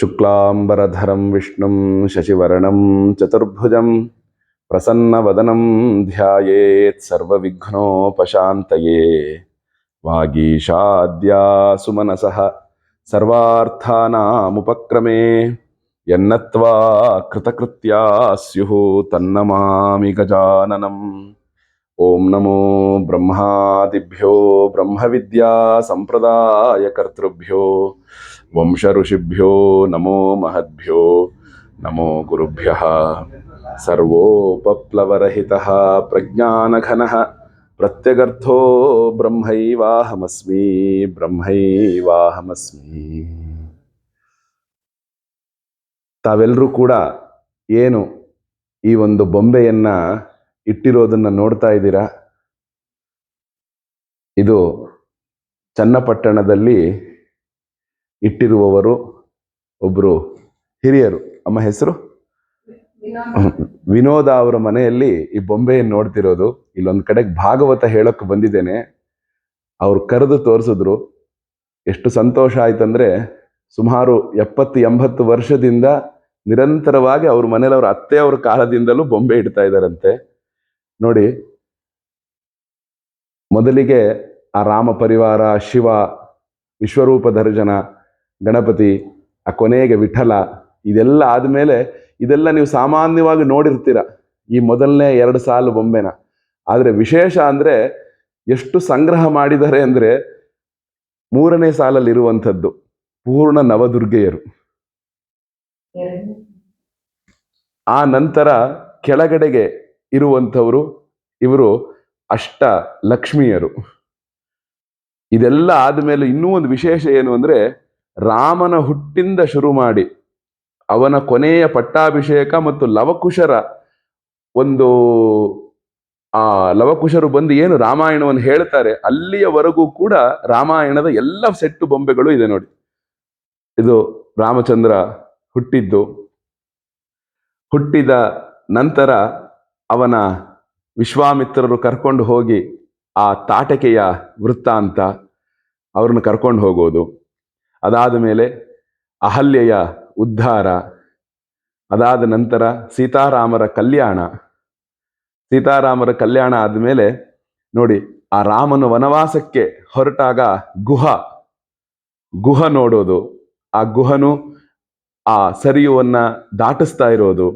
శుక్లాంబరధరం విష్ణుం శశివర్ణం చతుర్భుజం ప్రసన్నవదనం ధ్యాయేత్ సర్వవిఘ్నోపశాంతయే. వాగీషాద్యా సుమనస సర్వార్థానాముపక్రమే ఎన్నత్వా కృతకృత్యా స్యు తన్నమామి గజాననం. ಓಂ ನಮೋ ಬ್ರಹ್ಮಾದಿಭ್ಯೋ ಬ್ರಹ್ಮವಿದ್ಯಾ ಸಂಪ್ರದಾಯಕರ್ತೃಭ್ಯೋ ವಂಶ ಋಷಿಭ್ಯೋ ನಮೋ ಮಹದ್ಭ್ಯೋ, ನಮೋ ಗುರುಭ್ಯ. ಸರ್ವೋಪಪ್ಲವರಹಿತ ಪ್ರಜ್ಞಾನಘನ. ಪ್ರತ್ಯಗರ್ಥೋ ಬ್ರಹ್ಮೈವಾಹಮಸ್ಮಿ ಬ್ರಹ್ಮೈವಾಹಮಸ್ಮಿ. ತಾವೆಲ್ಲರೂ ಕೂಡ ಏನು ಈ ಒಂದು ಬೊಂಬೆಯನ್ನು ಇಟ್ಟಿರೋದನ್ನ ನೋಡ್ತಾ ಇದ್ದೀರಾ? ಇದು ಚನ್ನಪಟ್ಟಣದಲ್ಲಿ ಇಟ್ಟಿರುವವರು ಒಬ್ಬರು ಹಿರಿಯರು. ಅಮ್ಮ ಹೆಸರು? ವಿನೋದ ಅವರ ಮನೆಯಲ್ಲಿ ಈ ಬೊಂಬೆಯನ್ನು ನೋಡ್ತಿರೋದು. ಇಲ್ಲೊಂದು ಕಡೆಗೆ ಭಾಗವತ ಹೇಳೋಕ್ಕೆ ಬಂದಿದ್ದೇನೆ. ಅವ್ರು ಕರೆದು ತೋರಿಸಿದ್ರು. ಎಷ್ಟು ಸಂತೋಷ ಆಯ್ತಂದ್ರೆ ಸುಮಾರು ಎಪ್ಪತ್ತು, ಎಂಬತ್ತು ವರ್ಷದಿಂದ ನಿರಂತರವಾಗಿ ಅವ್ರ ಮನೇಲಿ ಅವ್ರ ಅತ್ತೆಯವ್ರ ಕಾಲದಿಂದಲೂ ಬೊಂಬೆ ಇಡ್ತಾ ಇದ್ದಾರಂತೆ. ನೋಡಿ, ಮೊದಲಿಗೆ ಆ ರಾಮ ಪರಿವಾರ, ಶಿವ, ವಿಶ್ವರೂಪ ದರ್ಜನ, ಗಣಪತಿ, ಆ ಕೊನೆಗೆ ವಿಠಲ, ಇದೆಲ್ಲ ಆದಮೇಲೆ ಇದೆಲ್ಲ ನೀವು ಸಾಮಾನ್ಯವಾಗಿ ನೋಡಿರ್ತೀರ. ಈ ಮೊದಲನೇ ಎರಡು ಸಾಲು ಬೊಂಬೆನ. ಆದರೆ ವಿಶೇಷ ಅಂದ್ರೆ ಎಷ್ಟು ಸಂಗ್ರಹ ಮಾಡಿದ್ದಾರೆ ಅಂದ್ರೆ ಮೂರನೇ ಸಾಲಲ್ಲಿ ಇರುವಂಥದ್ದು ಪೂರ್ಣ ನವದುರ್ಗೆಯರು. ಆ ನಂತರ ಕೆಳಗಡೆಗೆ ಇರುವಂಥವರು ಇವರು ಅಷ್ಟ ಲಕ್ಷ್ಮಿಯರು. ಇದೆಲ್ಲ ಆದಮೇಲೆ ಇನ್ನೂ ಒಂದು ವಿಶೇಷ ಏನು ಅಂದರೆ ರಾಮನ ಹುಟ್ಟಿಂದ ಶುರು ಮಾಡಿ ಅವನ ಕೊನೆಯ ಪಟ್ಟಾಭಿಷೇಕ ಮತ್ತು ಲವಕುಶರ ಒಂದು, ಆ, ಲವಕುಶರು ಬಂದು ಏನು ರಾಮಾಯಣವನ್ನು ಹೇಳ್ತಾರೆ ಅಲ್ಲಿಯವರೆಗೂ ಕೂಡ ರಾಮಾಯಣದ ಎಲ್ಲ ಸೆಟ್ಟು ಬೊಂಬೆಗಳು ಇದೆ ನೋಡಿ. ಇದು ರಾಮಚಂದ್ರ ಹುಟ್ಟಿದ್ದು, ಹುಟ್ಟಿದ ನಂತರ ಅವನ ವಿಶ್ವಾಮಿತ್ರರು ಕರ್ಕೊಂಡು ಹೋಗಿ ಆ ತಾಟಕೆಯ ವೃತ್ತಾಂತ ಅವ್ರನ್ನ ಕರ್ಕೊಂಡು ಹೋಗೋದು. ಅದಾದ ಮೇಲೆ ಅಹಲ್ಯೆಯ ಉದ್ಧಾರ, ಅದಾದ ನಂತರ ಸೀತಾರಾಮರ ಕಲ್ಯಾಣ. ಸೀತಾರಾಮರ ಕಲ್ಯಾಣ ಆದಮೇಲೆ ನೋಡಿ ಆ ರಾಮನ ವನವಾಸಕ್ಕೆ ಹೊರಟಾಗ ಗುಹ ಗುಹ ನೋಡೋದು. ಆ ಗುಹನು ಆ ಸರಿಯುವನ್ನು ದಾಟಿಸ್ತಾ ಇರೋದು.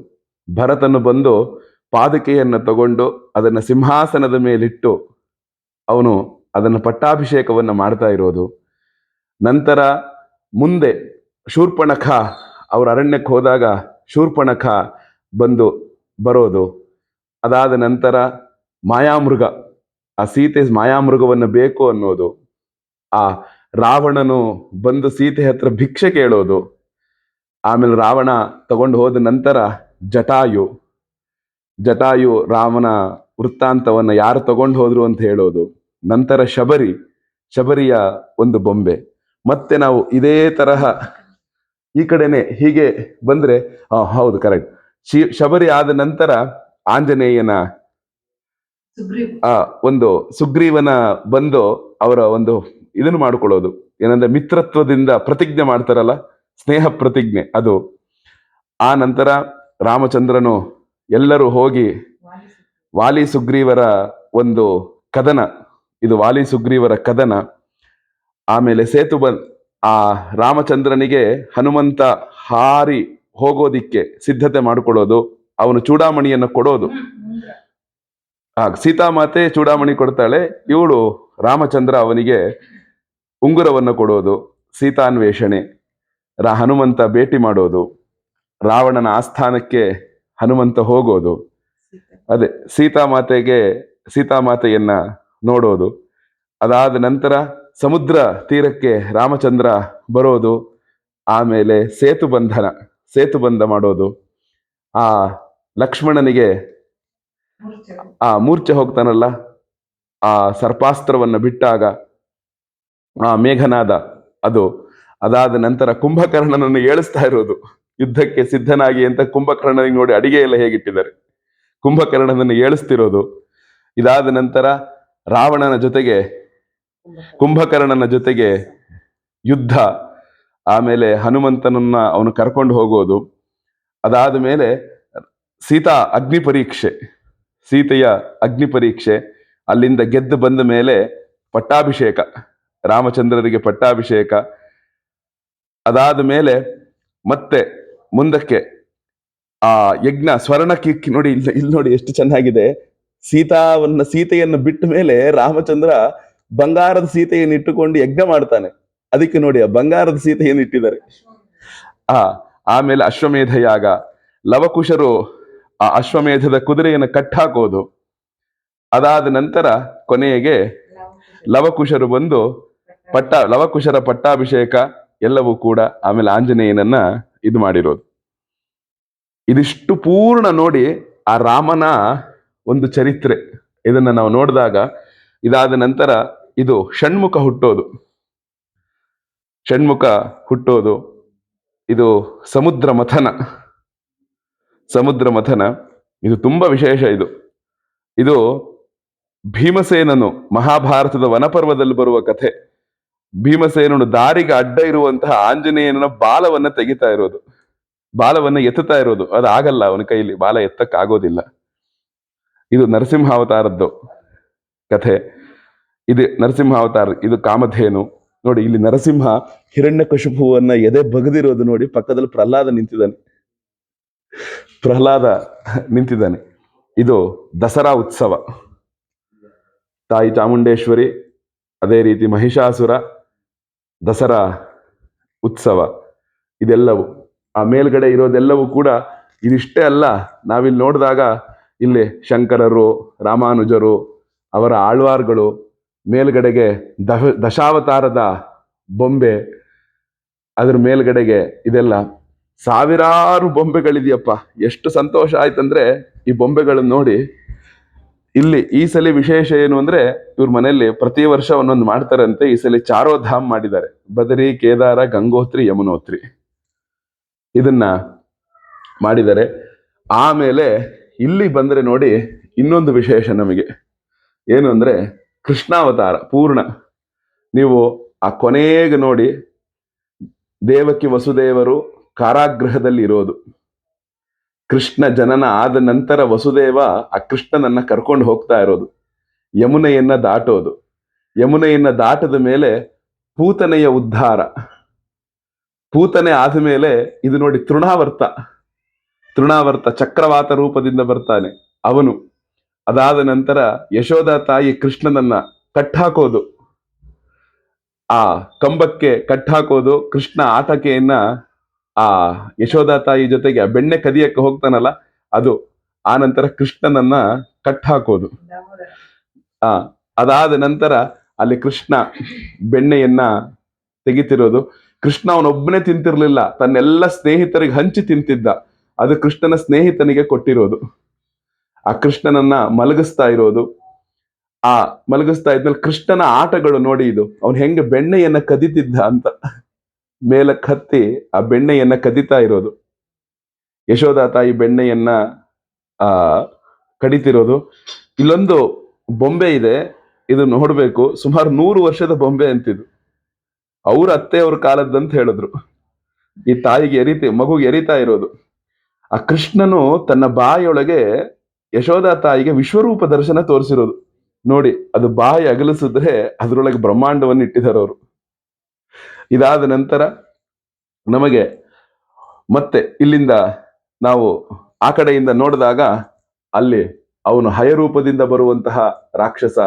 ಭರತನು ಬಂದು ಪಾದಕೆಯನ್ನು ತಗೊಂಡು ಅದನ್ನು ಸಿಂಹಾಸನದ ಮೇಲಿಟ್ಟು ಅವನು ಅದನ್ನು ಪಟ್ಟಾಭಿಷೇಕವನ್ನು ಮಾಡ್ತಾ ಇರೋದು. ನಂತರ ಮುಂದೆ ಶೂರ್ಪಣಖ, ಅವ್ರ ಅರಣ್ಯಕ್ಕೆ ಹೋದಾಗ ಶೂರ್ಪಣಖ ಬಂದು ಬರೋದು. ಅದಾದ ನಂತರ ಮಾಯಾಮೃಗ, ಆ ಸೀತೆ ಮಾಯಾಮೃಗವನ್ನು ಬೇಕು ಅನ್ನೋದು. ಆ ರಾವಣನು ಬಂದು ಸೀತೆ ಹತ್ರ ಭಿಕ್ಷೆ ಕೇಳೋದು. ಆಮೇಲೆ ರಾವಣ ತಗೊಂಡು ಹೋದ ನಂತರ ಜಟಾಯು. ಜಟಾಯು ರಾಮನ ವೃತ್ತಾಂತವನ್ನು ಯಾರು ತಗೊಂಡು ಹೋದ್ರು ಅಂತ ಹೇಳೋದು. ನಂತರ ಶಬರಿ, ಶಬರಿಯ ಒಂದು ಬೊಂಬೆ. ಮತ್ತೆ ನಾವು ಇದೇ ತರಹ ಈ ಕಡೆನೆ ಹೀಗೆ ಬಂದ್ರೆ ಹೌದು ಕರೆಕ್ಟ್ ಶಿ, ಶಬರಿ ಆದ ನಂತರ ಆಂಜನೇಯನ ಒಂದು ಸುಗ್ರೀವನ ಬಂದು ಅವರ ಒಂದು ಇದನ್ನು ಮಾಡ್ಕೊಳ್ಳೋದು. ಏನಂದ್ರೆ ಮಿತ್ರತ್ವದಿಂದ ಪ್ರತಿಜ್ಞೆ ಮಾಡ್ತಾರಲ್ಲ, ಸ್ನೇಹ ಪ್ರತಿಜ್ಞೆ ಅದು. ಆ ನಂತರ ರಾಮಚಂದ್ರನು ಎಲ್ಲರೂ ಹೋಗಿ ವಾಲಿ ಸುಗ್ರೀವರ ಒಂದು ಕದನ ಇದು ವಾಲಿ ಸುಗ್ರೀವರ ಕದನ. ಆಮೇಲೆ ಸೇತು ಬಂದ್ ಆ ರಾಮಚಂದ್ರನಿಗೆ ಹನುಮಂತ ಹಾರಿ ಹೋಗೋದಿಕ್ಕೆ ಸಿದ್ಧತೆ ಮಾಡಿಕೊಳ್ಳೋದು ಅವನು ಚೂಡಾಮಣಿಯನ್ನು ಕೊಡೋದು. ಆ ಸೀತಾಮಾತೆ ಚೂಡಾಮಣಿ ಕೊಡ್ತಾಳೆ ಇವಳು ರಾಮಚಂದ್ರ ಅವನಿಗೆ ಉಂಗುರವನ್ನು ಕೊಡೋದು ಸೀತಾನ್ವೇಷಣೆ ರಾ ಹನುಮಂತ ಭೇಟಿ ಮಾಡೋದು ರಾವಣನ ಆಸ್ಥಾನಕ್ಕೆ ಹನುಮಂತ ಹೋಗೋದು. ಅದೇ ಸೀತಾಮಾತೆಗೆ ಸೀತಾಮಾತೆಯನ್ನ ನೋಡೋದು. ಅದಾದ ನಂತರ ಸಮುದ್ರ ತೀರಕ್ಕೆ ರಾಮಚಂದ್ರ ಬರೋದು. ಆಮೇಲೆ ಸೇತು ಬಂಧನ ಸೇತು ಬಂಧ ಮಾಡೋದು. ಆ ಲಕ್ಷ್ಮಣನಿಗೆ ಆ ಮೂರ್ಛೆ ಹೋಗ್ತಾನಲ್ಲ ಆ ಸರ್ಪಾಸ್ತ್ರವನ್ನು ಬಿಟ್ಟಾಗ ಆ ಮೇಘನಾದ ಅದು. ಅದಾದ ನಂತರ ಕುಂಭಕರ್ಣನನ್ನು ಏಳಿಸ್ತಾ ಇರೋದು. ಯುದ್ಧಕ್ಕೆ ಸಿದ್ಧನಾಗಿ ಅಂತ ಕುಂಭಕರ್ಣನಿಗೆ ನೋಡಿ ಅಡಿಗೆ ಎಲ್ಲ ಹೇಗಿಟ್ಟಿದ್ದಾರೆ. ಕುಂಭಕರ್ಣನನ್ನು ಏಳಿಸ್ತಿರೋದು. ಇದಾದ ನಂತರ ರಾವಣನ ಜೊತೆಗೆ ಕುಂಭಕರ್ಣನ ಜೊತೆಗೆ ಯುದ್ಧ. ಆಮೇಲೆ ಹನುಮಂತನನ್ನ ಅವನು ಕರ್ಕೊಂಡು ಹೋಗೋದು. ಅದಾದ ಮೇಲೆ ಸೀತಾ ಅಗ್ನಿ ಪರೀಕ್ಷೆ. ಸೀತೆಯ ಅಗ್ನಿ ಪರೀಕ್ಷೆ. ಅಲ್ಲಿಂದ ಗೆದ್ದು ಬಂದ ಮೇಲೆ ಪಟ್ಟಾಭಿಷೇಕ. ರಾಮಚಂದ್ರರಿಗೆ ಪಟ್ಟಾಭಿಷೇಕ. ಅದಾದ ಮೇಲೆ ಮತ್ತೆ ಮುಂದಕ್ಕೆ ಆ ಯಜ್ಞ ಸ್ವರ್ಣ ಕಿಕ್ಕಿ ನೋಡಿ, ಇಲ್ಲಿ ಇಲ್ಲಿ ನೋಡಿ ಎಷ್ಟು ಚೆನ್ನಾಗಿದೆ. ಸೀತಾವನ್ನ, ಸೀತೆಯನ್ನು ಬಿಟ್ಟ ಮೇಲೆ ರಾಮಚಂದ್ರ ಬಂಗಾರದ ಸೀತೆಯನ್ನು ಇಟ್ಟುಕೊಂಡು ಯಜ್ಞ ಮಾಡ್ತಾನೆ. ಅದಕ್ಕೆ ನೋಡಿ ಆ ಬಂಗಾರದ ಸೀತೆಯನ್ನು ಇಟ್ಟಿದ್ದಾರೆ. ಆ, ಆಮೇಲೆ ಅಶ್ವಮೇಧ ಯಾಗ. ಲವಕುಶರು ಆ ಅಶ್ವಮೇಧದ ಕುದುರೆಯನ್ನು ಕಟ್ಟಾಕೋದು. ಅದಾದ ನಂತರ ಕೊನೆಗೆ ಲವಕುಶರು ಬಂದು ಪಟ್ಟ, ಲವಕುಶರ ಪಟ್ಟಾಭಿಷೇಕ ಎಲ್ಲವೂ ಕೂಡ ಆಮೇಲೆ ಆಂಜನೇಯನನ್ನ ಇದು ಮಾಡಿರೋದು. ಇದಿಷ್ಟು ಪೂರ್ಣ ನೋಡಿ ಆ ರಾಮನ ಒಂದು ಚರಿತ್ರೆ. ಇದನ್ನ ನಾವು ನೋಡಿದಾಗ ಇದಾದ ನಂತರ ಇದು ಷಣ್ಮುಖ ಹುಟ್ಟೋದು. ಷಣ್ಮುಖ ಹುಟ್ಟೋದು ಇದು ಸಮುದ್ರ ಮಥನ. ಸಮುದ್ರ ಮಥನ. ಇದು ತುಂಬಾ ವಿಶೇಷ ಇದು. ಇದು ಭೀಮಸೇನನು ಮಹಾಭಾರತದ ವನಪರ್ವದಲ್ಲಿ ಬರುವ ಕಥೆ. ಭೀಮಸೇನನು ದಾರಿಗೆ ಅಡ್ಡ ಇರುವಂತಹ ಆಂಜನೇಯನ ಬಾಲವನ್ನ ತೆಗಿತಾ ಇರೋದು. ಬಾಲವನ್ನ ಎತ್ತುತ್ತಾ ಇರೋದು. ಅದು ಆಗಲ್ಲ, ಅವನ ಕೈಯಲ್ಲಿ ಬಾಲ ಎತ್ತಕ್ಕೆ ಆಗೋದಿಲ್ಲ ಇದು ನರಸಿಂಹಾವತಾರದ್ದು ಕಥೆ. ಇದು ನರಸಿಂಹಾವತಾರ, ಇದು ಕಾಮಧೇನು. ನೋಡಿ, ಇಲ್ಲಿ ನರಸಿಂಹ ಹಿರಣ್ಯ ಕಶುಪುವನ್ನ ಎದೆ ಬಗದಿರೋದು ನೋಡಿ ಪಕ್ಕದಲ್ಲಿ ಪ್ರಹ್ಲಾದ ನಿಂತಿದ್ದಾನೆ. ಪ್ರಹ್ಲಾದ ನಿಂತಿದ್ದಾನೆ. ಇದು ದಸರಾ ಉತ್ಸವ. ತಾಯಿ ಚಾಮುಂಡೇಶ್ವರಿ, ಅದೇ ರೀತಿ ಮಹಿಷಾಸುರ, ದಸರಾ ಉತ್ಸವ, ಇದೆಲ್ಲವೂ ಆ ಮೇಲ್ಗಡೆ ಇರೋದೆಲ್ಲವೂ ಕೂಡ ಇದಿಷ್ಟೇ ಅಲ್ಲ. ನಾವಿಲ್ಲಿ ನೋಡಿದಾಗ ಇಲ್ಲಿ ಶಂಕರರು, ರಾಮಾನುಜರು, ಅವರ ಆಳ್ವಾರ್ಗಳು, ಮೇಲ್ಗಡೆಗೆ ದಹ ದಶಾವತಾರದ ಬೊಂಬೆ, ಅದ್ರ ಮೇಲ್ಗಡೆಗೆ ಇದೆಲ್ಲ. ಸಾವಿರಾರು ಬೊಂಬೆಗಳಿದೆಯಪ್ಪ. ಎಷ್ಟು ಸಂತೋಷ ಆಯ್ತಂದ್ರೆ ಈ ಬೊಂಬೆಗಳನ್ನು ನೋಡಿ. ಇಲ್ಲಿ ಈ ಸಲ ವಿಶೇಷ ಏನು ಅಂದ್ರೆ ಇವ್ರ ಮನೆಯಲ್ಲಿ ಪ್ರತಿ ವರ್ಷ ಒಂದೊಂದು ಮಾಡ್ತಾರಂತೆ. ಈ ಸಲ ಚಾರೋಧಾಮ್ ಮಾಡಿದ್ದಾರೆ. ಬದರಿ, ಕೇದಾರ, ಗಂಗೋತ್ರಿ, ಯಮುನೋತ್ರಿ. ಇದನ್ನ ಮಾಡಿದ್ದಾರೆ ಆಮೇಲೆ ಇಲ್ಲಿ ಬಂದರೆ ನೋಡಿ ಇನ್ನೊಂದು ವಿಶೇಷ ನಮಗೆ. ಏನು ಅಂದರೆ ಕೃಷ್ಣಾವತಾರ, ಪೂರ್ಣ. ನೀವು ಆ ಕೊನೆಗೆ ನೋಡಿ ದೇವಕಿ ವಸುದೇವರು ಕಾರಾಗೃಹದಲ್ಲಿ ಇರೋದು. ಕೃಷ್ಣ ಜನನ ಆದ ನಂತರ ವಸುದೇವ ಆ ಕೃಷ್ಣನನ್ನ ಕರ್ಕೊಂಡು ಹೋಗ್ತಾ ಇರೋದು. ಯಮುನೆಯನ್ನು ದಾಟೋದು. ಯಮುನೆಯನ್ನು ದಾಟದ ಮೇಲೆ ಪೂತನೆಯ ಉದ್ಧಾರ. ಪೂತನೆ ಆದ ಮೇಲೆ ಇದು ನೋಡಿ ತೃಣಾವರ್ತ. ತೃಣಾವರ್ತ ಚಕ್ರವಾತ ರೂಪದಿಂದ ಬರ್ತಾನೆ ಅವನು. ಅದಾದ ನಂತರ ಯಶೋಧ ತಾಯಿ ಕೃಷ್ಣನನ್ನ ಕಟ್ಟಾಕೋದು ಆ ಕಂಬಕ್ಕೆ ಕಟ್ಟಾಕೋದು ಕೃಷ್ಣ ಆಟಕೆಯನ್ನ ಆ ಯಶೋಧ ತಾಯಿ ಜೊತೆಗೆ ಆ ಬೆಣ್ಣೆ ಕದಿಯಕ್ಕೆ ಹೋಗ್ತಾನಲ್ಲ, ಅದು ಆ ನಂತರ ಕೃಷ್ಣನನ್ನ ಕಟ್ಟಾಕೋದು ಆ ಅದಾದ ನಂತರ ಅಲ್ಲಿ ಕೃಷ್ಣ ಬೆಣ್ಣೆಯನ್ನ ತೆಗಿತಿರೋದು. ಕೃಷ್ಣ ಅವನೊಬ್ಬನೇ ತಿಂತಿರ್ಲಿಲ್ಲ. ತನ್ನೆಲ್ಲ ಸ್ನೇಹಿತರಿಗೆ ಹಂಚಿ ತಿಂತಿದ್ದ. ಅದು ಕೃಷ್ಣನ ಸ್ನೇಹಿತನಿಗೆ ಕೊಟ್ಟಿರೋದು. ಆ ಕೃಷ್ಣನನ್ನ ಮಲಗಿಸ್ತಾ ಇರೋದು. ಆ ಮಲಗಿಸ್ತಾ ಇದ್ಮೇಲೆ ಕೃಷ್ಣನ ಆಟಗಳು ನೋಡಿ ಇದು. ಅವನು ಹೆಂಗೆ ಬೆಣ್ಣೆಯನ್ನ ಕದಿತಿದ್ದ ಅಂತ. ಮೇಲಕ್ಕೆ ಕತ್ತಿ ಆ ಬೆಣ್ಣೆಯನ್ನ ಕದಿತಾ ಇರೋದು. ಯಶೋಧ ತಾಯಿ ಬೆಣ್ಣೆಯನ್ನ, ಆ, ಕಡಿತಿರೋದು. ಇಲ್ಲೊಂದು ಬೊಂಬೆ ಇದೆ. ಇದು ನೋಡ್ಬೇಕು. ಸುಮಾರು ನೂರು ವರ್ಷದ ಬೊಂಬೆ ಅಂತಿದ್ದು ಅವ್ರ ಅತ್ತೆ ಅವ್ರ ಕಾಲದ್ದಂತ ಹೇಳಿದ್ರು. ಈ ತಾಯಿಗೆ ಎರಿತಿ, ಮಗುಗೆ ಎರಿತಾ ಇರೋದು. ಆ ಕೃಷ್ಣನು ತನ್ನ ಬಾಯಿಯೊಳಗೆ ಯಶೋಧ ತಾಯಿಗೆ ವಿಶ್ವರೂಪ ದರ್ಶನ ತೋರಿಸಿರೋದು. ನೋಡಿ, ಅದು ಬಾಯಿ ಅಗಲಿಸಿದ್ರೆ ಅದರೊಳಗೆ ಬ್ರಹ್ಮಾಂಡವನ್ನು ಇಟ್ಟಿದ್ದಾರೆ ಅವರು. ಇದಾದ ನಂತರ ನಮಗೆ ಮತ್ತೆ ಇಲ್ಲಿಂದ ನಾವು ಆ ಕಡೆಯಿಂದ ನೋಡಿದಾಗ ಅಲ್ಲಿ ಅವನು ಹಯರೂಪದಿಂದ ಬರುವಂತಹ ರಾಕ್ಷಸ,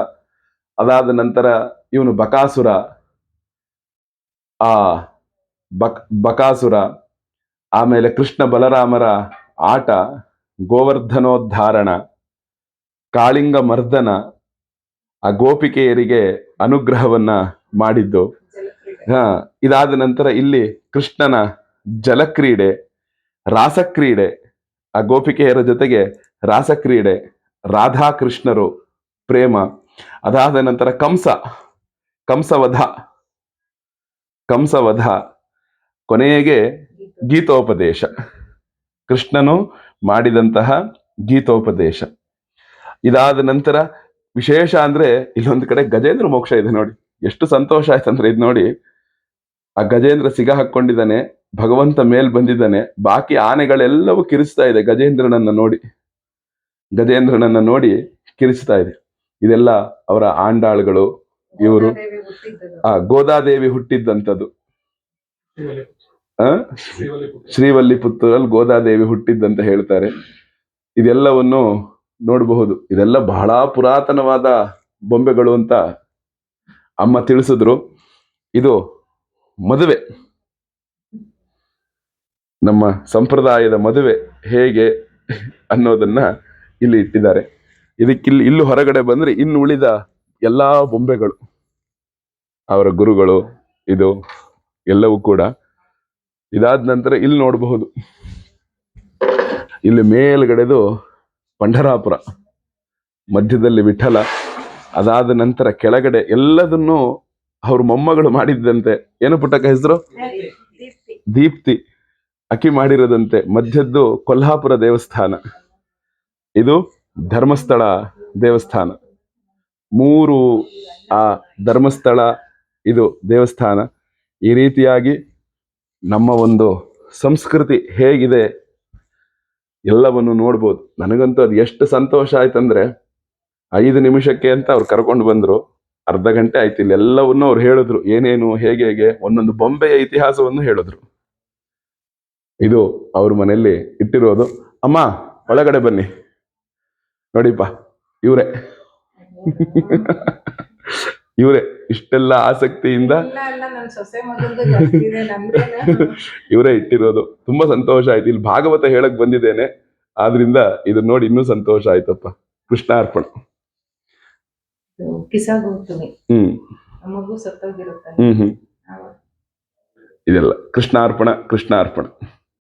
ಅದಾದ ನಂತರ ಇವನು ಬಕಾಸುರ ಆ ಬಕ್, ಬಕಾಸುರ, ಆಮೇಲೆ ಕೃಷ್ಣ ಬಲರಾಮರ ಆಟ, ಗೋವರ್ಧನೋದ್ಧಾರಣ ಕಾಳಿಂಗ ಮರ್ದನ ಆ ಗೋಪಿಕೆಯರಿಗೆ ಅನುಗ್ರಹವನ್ನ ಮಾಡಿದ್ದು. ಹಾ, ಇದಾದ ನಂತರ ಇಲ್ಲಿ ಕೃಷ್ಣನ ಜಲಕ್ರೀಡೆ, ರಾಸಕ್ರೀಡೆ, ಆ ಗೋಪಿಕೆಯರ ಜೊತೆಗೆ ರಾಸಕ್ರೀಡೆ, ರಾಧಾಕೃಷ್ಣರು ಪ್ರೇಮ. ಅದಾದ ನಂತರ ಕಂಸ, ಕಂಸವಧ. ಕಂಸವಧ ಕೊನೆಗೆ ಗೀತೋಪದೇಶ. ಕೃಷ್ಣನು ಮಾಡಿದಂತಹ ಗೀತೋಪದೇಶ. ಇದಾದ ನಂತರ ವಿಶೇಷ ಅಂದ್ರೆ ಇಲ್ಲೊಂದು ಕಡೆ ಗಜೇಂದ್ರ ಮೋಕ್ಷ ಇದೆ ನೋಡಿ. ಎಷ್ಟು ಸಂತೋಷ ಆಯ್ತಂದ್ರೆ ಇದು ನೋಡಿ. ಆ ಗಜೇಂದ್ರ ಸಿಗ ಹಾಕೊಂಡಿದ್ದಾನೆ ಭಗವಂತ ಮೇಲ್ ಬಂದಿದ್ದಾನೆ, ಬಾಕಿ ಆನೆಗಳೆಲ್ಲವೂ ಕಿರಿಸ್ತಾ ಇದೆ ಗಜೇಂದ್ರನನ್ನ ನೋಡಿ. ಗಜೇಂದ್ರನನ್ನ ನೋಡಿ ಕಿರಿಸ್ತಾ ಇದೆ. ಇದೆಲ್ಲ ಅವರ ಆಂಡಾಳುಗಳು ಇವರು. ಆ ಗೋದಾದೇವಿ ಹುಟ್ಟಿದ್ದಂಥದ್ದು. ಆ? ಶ್ರೀವಲ್ಲಿ ಪುತ್ತೂರಲ್ಲಿ ಗೋದಾದೇವಿ ಹುಟ್ಟಿದ್ದಂತ ಹೇಳ್ತಾರೆ. ಇದೆಲ್ಲವನ್ನು ನೋಡಬಹುದು. ಇದೆಲ್ಲ ಬಹಳ ಪುರಾತನವಾದ ಬೊಂಬೆಗಳು ಅಂತ ಅಮ್ಮ ತಿಳಿಸಿದ್ರು. ಇದು ಮದುವೆ. ನಮ್ಮ ಸಂಪ್ರದಾಯದ ಮದುವೆ ಹೇಗೆ ಅನ್ನೋದನ್ನ ಇಲ್ಲಿ ಇಟ್ಟಿದ್ದಾರೆ. ಇದಕ್ಕಿಲ್ಲಿ ಇಲ್ಲೂ ಹೊರಗಡೆ ಬಂದ್ರೆ ಇನ್ನು ಉಳಿದ ಎಲ್ಲಾ ಬೊಂಬೆಗಳು ಅವರ ಗುರುಗಳು ಇದು ಎಲ್ಲವೂ ಕೂಡ ಇದಾದ ನಂತರ ಇಲ್ಲಿ ನೋಡಬಹುದು. ಇಲ್ಲಿ ಮೇಲ್ಗಡೆದು ಪಂಢರಾಪುರ ಮಧ್ಯದಲ್ಲಿ ವಿಠಲ ಅದಾದ ನಂತರ ಕೆಳಗಡೆ ಎಲ್ಲದನ್ನು ಅವ್ರ ಮೊಮ್ಮಗಳು ಮಾಡಿದ್ದಂತೆ. ಏನು ಪುಟ್ಟಕ್ಕ ಹೆಸರು? ದೀಪ್ತಿ. ದೀಪ್ತಿ. ಅಕ್ಕಿ ಮಾಡಿರೋದಂತೆ. ಮಧ್ಯದ್ದು ಕೊಲ್ಹಾಪುರ ದೇವಸ್ಥಾನ. ಇದು ಧರ್ಮಸ್ಥಳ ದೇವಸ್ಥಾನ. ಮೂರು, ಆ ಧರ್ಮಸ್ಥಳ, ಇದು ದೇವಸ್ಥಾನ. ಈ ರೀತಿಯಾಗಿ ನಮ್ಮ ಒಂದು ಸಂಸ್ಕೃತಿ ಹೇಗಿದೆ ಎಲ್ಲವನ್ನು ನೋಡ್ಬೋದು. ನನಗಂತೂ ಅದು ಎಷ್ಟು ಸಂತೋಷ ಆಯ್ತಂದ್ರೆ, ಐದು ನಿಮಿಷಕ್ಕೆ ಅಂತ ಅವ್ರು ಕರ್ಕೊಂಡು ಬಂದರು. ಅರ್ಧ ಗಂಟೆ ಆಯ್ತು ಇಲ್ಲಿ ಎಲ್ಲವನ್ನು ಅವ್ರು ಹೇಳಿದ್ರು. ಏನೇನು, ಹೇಗೆ ಹೇಗೆ, ಒಂದೊಂದು ಬೊಂಬೆಯ ಇತಿಹಾಸವನ್ನು ಹೇಳಿದ್ರು. ಇದು ಅವ್ರ ಮನೆಯಲ್ಲಿ ಇಟ್ಟಿರೋದು. ಅಮ್ಮ, ಒಳಗಡೆ ಬನ್ನಿ. ನೋಡಿಪ್ಪ, ಇವರೇ. ಇವರೇ ಇಷ್ಟೆಲ್ಲ ಆಸಕ್ತಿಯಿಂದ ಇವರೇ ಇಟ್ಟಿರೋದು. ತುಂಬಾ ಸಂತೋಷ ಆಯ್ತು. ಇಲ್ಲಿ ಭಾಗವತ ಹೇಳಕ್ ಬಂದಿದ್ದೇನೆ. ಆದ್ರಿಂದ ಇದನ್ನ ನೋಡಿ ಇನ್ನೂ ಸಂತೋಷ ಆಯ್ತಪ್ಪ. ಕೃಷ್ಣಾರ್ಪಣ. ಹ್ಮ್. ಹ್ಮ್ ಇದೆಲ್ಲ ಕೃಷ್ಣಾರ್ಪಣ ಕೃಷ್ಣಾರ್ಪಣ.